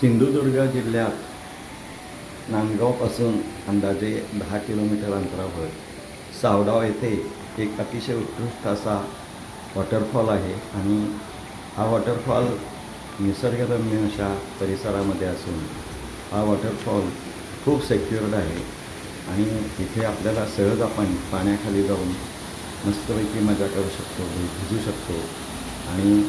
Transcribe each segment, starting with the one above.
सिंधुदुर्ग जिल्ह्यात नांदगावपासून अंदाजे दहा किलोमीटर अंतरावर सावडाव येथे एक अतिशय उत्कृष्ट असा वॉटरफॉल आहे आणि हा वॉटरफॉल निसर्गरम्य अशा परिसरामध्ये असून हा वॉटरफॉल खूप सेक्युअर्ड आहे आणि इथे आपल्याला सहज आपण पाण्याखाली जाऊन मस्तपैकी मजा करू शकतो भिजू शकतो आणि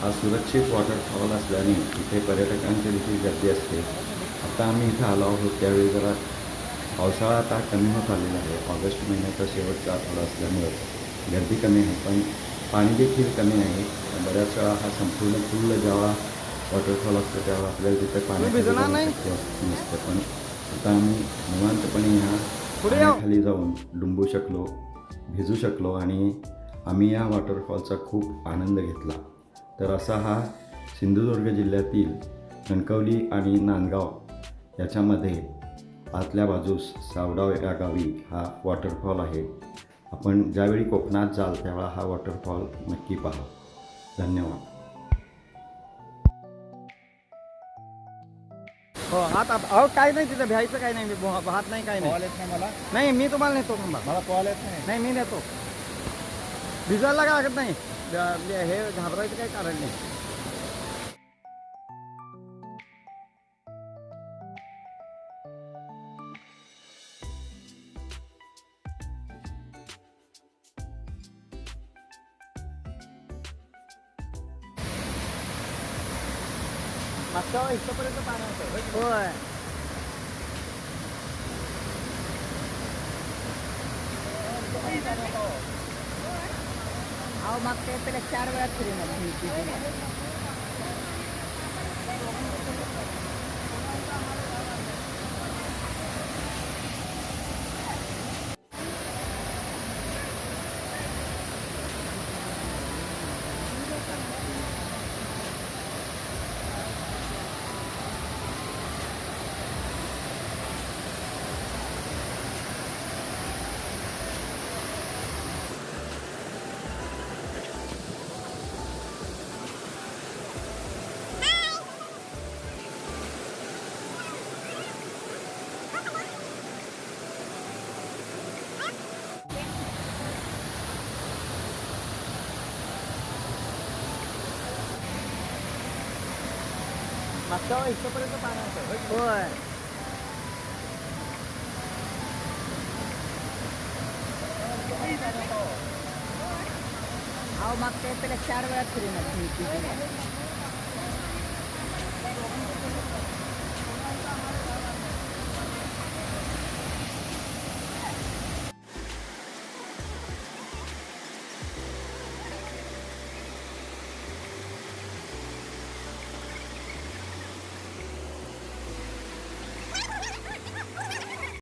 हा सुरक्षित वॉटरफॉल असल्याने इथे पर्यटकांची देखील गर्दी असते. आता आम्ही इथं आलो आहोत. त्यावेळी जरा पावसाळा आता कमी होत आलेला आहे. ऑगस्ट महिन्याचा शेवटचा आठवडा असल्यामुळं गर्दी कमी आहे पण पाणी देखील कमी आहे. बऱ्याच वेळा हा संपूर्ण फुल्ल जेव्हा वॉटरफॉल असतो तेव्हा आपल्याला तिथे असं नसतं पण आता आम्ही निवांतपणे ह्या. पाण्याखाली जाऊन डुंबू शकलो भिजू शकलो आणि आम्ही या वॉटरफॉलचा खूप आनंद घेतला. तर असा हा सिंधुदुर्ग जिल्ह्यातील कणकवली आणि नांदगाव याच्यामध्ये आतल्या बाजूस सावडाव या गावी हा वॉटरफॉल आहे. आपण ज्यावेळी कोकणात जाल त्यावेळा हा वॉटरफॉल नक्की पहा. धन्यवाद. हो आता अहो काय नाही तिथं भ्यायचं काय नाही मी भात नाही काय नाही. येत नाही मला? नाही मी तुम्हाला नेतो थांबा. मला पोहायला येत नाही. नाही मी नेतो. भिजायला लागत नाही? हे घाबरायचं काही कारण नाही. मागच्या इथपर्यंत पाणी होतं होय अहो मागच्या वेळेस त्याला चार वेळा फिरून मागच्या इथपर्यंत पाणी होतं होय अहो मागच्या त्याला चार वेळा फिरून